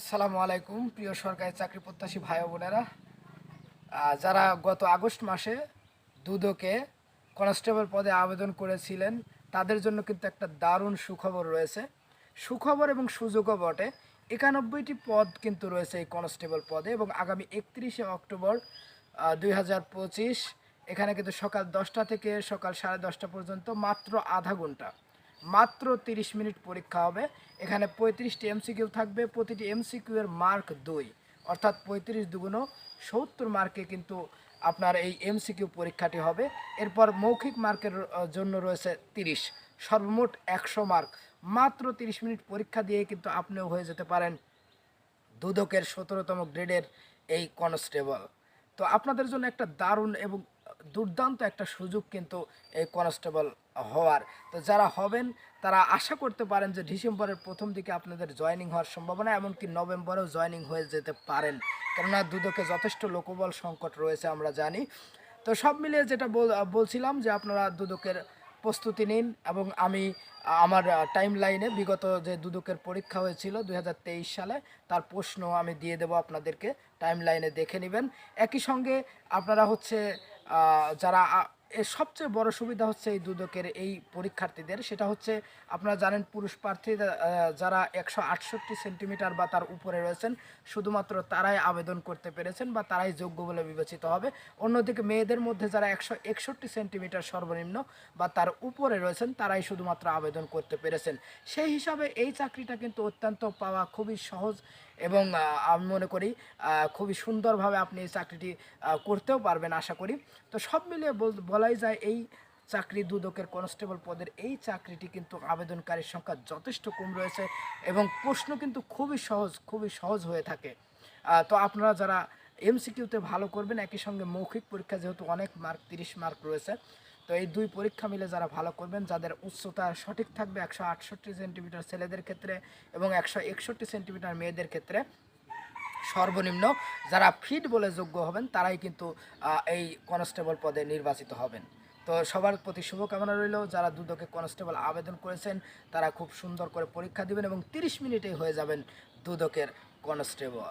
আসসালামু আলাইকুম, প্রিয় সরকারি চাকরি প্রত্যাশী ভাই বোনেরা। যারা গত আগস্ট মাসে দুদকে কনস্টেবল পদে আবেদন করেছিলেন, তাদের জন্য কিন্তু একটা দারুণ সুখবর রয়েছে। সুখবর এবং সুযোগও বটে। একানব্বইটি পদ কিন্তু রয়েছে এই কনস্টেবল পদে এবং আগামী একত্রিশে অক্টোবর দুই হাজার পঁচিশ, এখানে কিন্তু সকাল দশটা থেকে সকাল সাড়ে দশটা পর্যন্ত মাত্র আধা ঘণ্টা। মাত্র তিরিশ মিনিট পরীক্ষা হবে। এখানে পঁয়ত্রিশটি এমসিকিউ থাকবে, প্রতিটি এমসিকিউ এর মার্ক দুই। অর্থাৎ পঁয়ত্রিশ দুগুণ সত্তর মার্কে কিন্তু আপনার এই এমসিকিউ পরীক্ষাটি হবে। এরপর মৌখিক মার্কের জন্য রয়েছে তিরিশ। সর্বমোট একশো মার্ক। মাত্র তিরিশ মিনিট পরীক্ষা দিয়ে কিন্তু আপনিও হয়ে যেতে পারেন দুদকের সতেরোতম গ্রেডের এই কনস্টেবল। তো আপনাদের জন্য একটা দারুণ এবং দুর্দান্ত একটা সুযোগ কিন্তু এই কনস্টেবল হওয়ার। তো যারা হবেন, তারা আশা করতে পারেন যে ডিসেম্বরের প্রথম দিকে আপনাদের জয়েনিং হওয়ার সম্ভাবনা, এমনকি নভেম্বরেও জয়েনিং হয়ে যেতে পারেন। কেননা দুদকে যথেষ্ট লোকবল সংকট রয়েছে আমরা জানি। তো সব মিলিয়ে যেটা বলছিলাম যে আপনারা দুদকের প্রস্তুতি নিন এবং আমি, আমার টাইম লাইনে বিগত যে দুদকের পরীক্ষা হয়েছিল দু হাজার তেইশ সালে, তার প্রশ্ন আমি দিয়ে দেবো আপনাদেরকে টাইম লাইনে দেখে নেবেন। একই সঙ্গে আপনারা হচ্ছে যারা আ, এর সবচেয়ে বড় সুবিধা হচ্ছে এই দুদকের এই পরীক্ষার্থীদের। সেটা হচ্ছে আপনারা জানেন পুরুষ প্রার্থী যারা একশো আটষট্টি সেন্টিমিটার বা তার উপরে রয়েছেন, শুধুমাত্র তারাই আবেদন করতে পেরেছেন বা তারাই যোগ্য বলে বিবেচিত হবে। অন্যদিকে মেয়েদের মধ্যে যারা একশো একষট্টি সেন্টিমিটার সর্বনিম্ন বা তার উপরে রয়েছেন, তারাই শুধুমাত্র আবেদন করতে পেরেছেন। সেই হিসাবে এই চাকরিটা কিন্তু অত্যন্ত পাওয়া খুবই সহজ এবং আমি মনে করি খুবই সুন্দরভাবে আপনি এই চাকরিটি করতেও পারবেন আশা করি। তো সব মিলিয়ে বল- বলাই যায়, এই চাকরি দুদকের কনস্টেবল পদের এই চাকরিটি কিন্তু আবেদনকারীর সংখ্যা যথেষ্ট কম রয়েছে এবং প্রশ্ন কিন্তু খুবই সহজ খুবই সহজ হয়ে থাকে। তো আপনারা যারা এমসিকিউতে ভালো করবেন, একই সঙ্গে মৌখিক পরীক্ষা যেহেতু অনেক মার্ক, তিরিশ মার্ক রয়েছে, তো এই দুই পরীক্ষা মিলে যারা ভালো করবেন, যাদের উচ্চতা সঠিক থাকবে একশো আটষট্টি সেন্টিমিটার ছেলেদের ক্ষেত্রে এবং একশো একষট্টি সেন্টিমিটার মেয়েদের ক্ষেত্রে সর্বনিম্ন যারা ফিট বলে যোগ্য হবেন, তারাই কিন্তু এই কনস্টেবল পদে নির্বাচিত হবেন। তো সবার প্রতি শুভকামনা রইল। যারা দুদকে কনস্টেবল আবেদন করেছেন, তারা খুব সুন্দর করে পরীক্ষা দিবেন এবং তিরিশ মিনিটেই হয়ে যাবেন দুদকের কনস্টেবল।